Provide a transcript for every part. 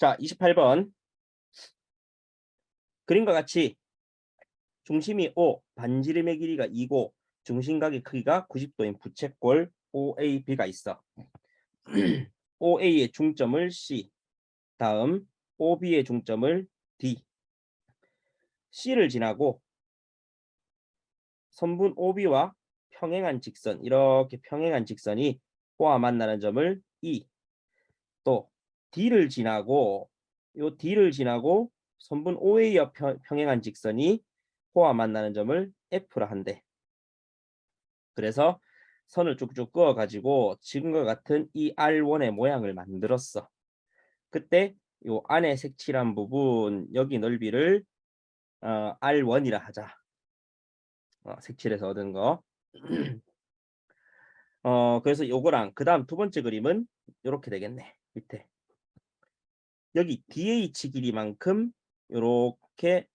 자, 28번. 그림과 같이 중심이 O, 반지름의 길이가 2고 중심각의 크기가 90도인 부채꼴 OAB가 있어. OA의 중점을 C, 다음 OB의 중점을 D. C를 지나고 선분 OB와 평행한 직선, 이렇게 평행한 직선이 O와 만나는 점을 E. 또 D를 지나고 요 D를 지나고 선분 OA와 평- 평행한 직선이 O와 만나는 점을 F라 한대. 그래서 선을 쭉쭉 그어 가지고 지금과 같은 이 R1의 모양을 만들었어. 그때 요 안에 색칠한 부분 여기 넓이를 어, R1이라 하자. 어, 색칠해서 얻은 거. 어, 그래서 요거랑 그 다음 두 번째 그림은 요렇게 되겠네. 밑에. 여기 DH 길이만큼 요렇게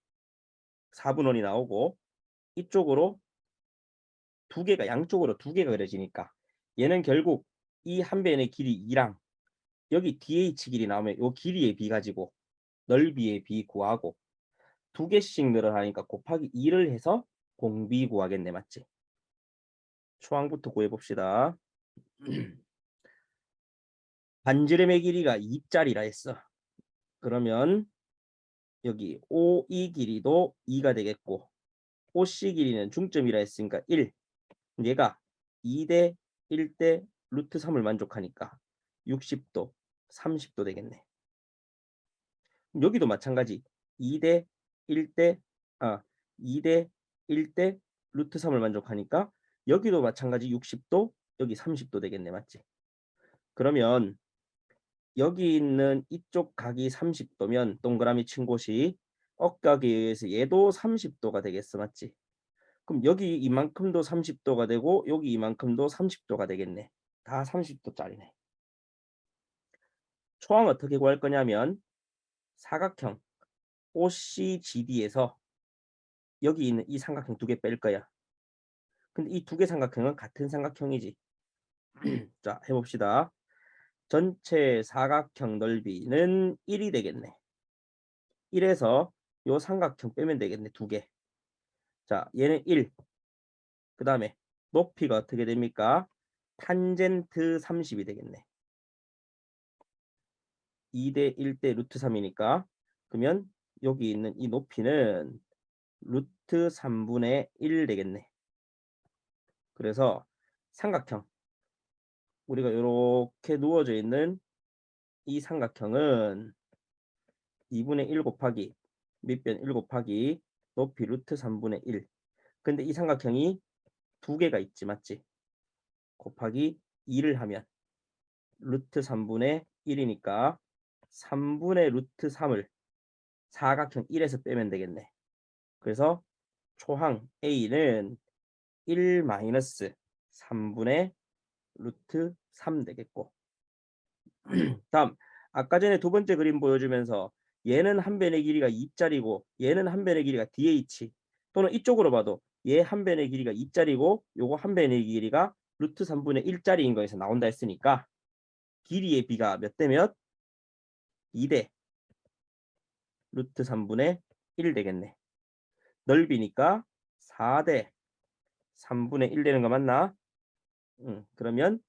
4분원이 나오고 이쪽으로 두 개가 양쪽으로 두 개가 그려지니까 얘는 결국 이 한 변의 길이 2랑 여기 DH 길이 나오면 요 길이의 비 가지고 넓이의 비 구하고 두 개씩 늘어나니까 곱하기 2를 해서 공비 구하겠네 맞지? 초항부터 구해 봅시다. 반지름의 길이가 2짜리라 했어. 그러면 여기 OE 길이도 2가 되겠고 OC 길이는 중점이라 했으니까 1. 얘가 2대 1대 루트 3을 만족하니까 60도, 30도 되겠네. 여기도 마찬가지. 2대 1대 아 2대 1대 루트 3을 만족하니까 여기도 마찬가지 60도, 여기 30도 되겠네. 맞지? 그러면 여기 있는 이쪽 각이 30도면 동그라미 친 곳이 억각에 의해서 얘도 30도가 되겠어. 맞지? 그럼 여기 이만큼도 30도가 되고 여기 이만큼도 30도가 되겠네. 다 30도짜리네. 초항 어떻게 구할 거냐면 사각형 OCGD에서 여기 있는 이 삼각형 두 개 뺄 거야. 근데 이 두 개 삼각형은 같은 삼각형이지. 자, 해봅시다. 전체 사각형 넓이는 1이 되겠네. 1에서 요 삼각형 빼면 되겠네. 두 개. 자, 얘는 1. 그 다음에 높이가 어떻게 됩니까? 탄젠트 30이 되겠네. 2대 1대 루트 3이니까 그러면 여기 있는 이 높이는 루트 3분의 1 되겠네. 그래서 삼각형 우리가 이렇게 누워져 있는 이 삼각형은 2분의 1 곱하기 밑변 1 곱하기 높이 루트 3분의 1. 근데 이 삼각형이 두 개가 있지 맞지? 곱하기 2를 하면 루트 3분의 1이니까 3분의 루트 3을 사각형 1에서 빼면 되겠네. 그래서 초항 A는 1 마이너스 3분의 루트 3 되겠고 다음 아까 전에 두 번째 그림 보여주면서 얘는 한 변의 길이가 2짜리고 얘는 한 변의 길이가 DH 또는 이쪽으로 봐도 얘 한 변의 길이가 2짜리고 요거 한 변의 길이가 루트 3분의 1짜리인 거에서 나온다 했으니까 길이의 비가 몇 대 몇? 2대 루트 3분의 1 되겠네. 넓이니까 4대 3분의 1 되는 거 맞나? 음, 그러면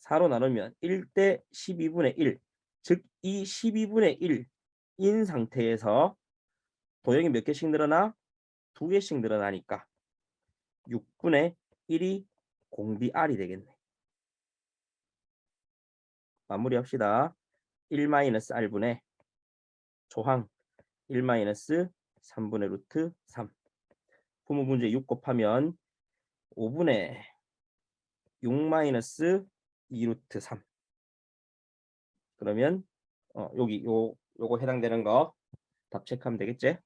4로 나누면 1대 12분의 1. 즉 이 12분의 1인 상태에서 도형이 몇 개씩 늘어나? 두 개씩 늘어나니까 6분의 1이 공비 R이 되겠네. 마무리합시다. 1 마이너스 R분의 조항 1 마이너스 3분의 루트 3. 부모 문제 6 곱하면 5분의 6 마이너스 2 루트 3. 그러면 어, 여기 요 요거 해당되는 거 답 체크하면 되겠지?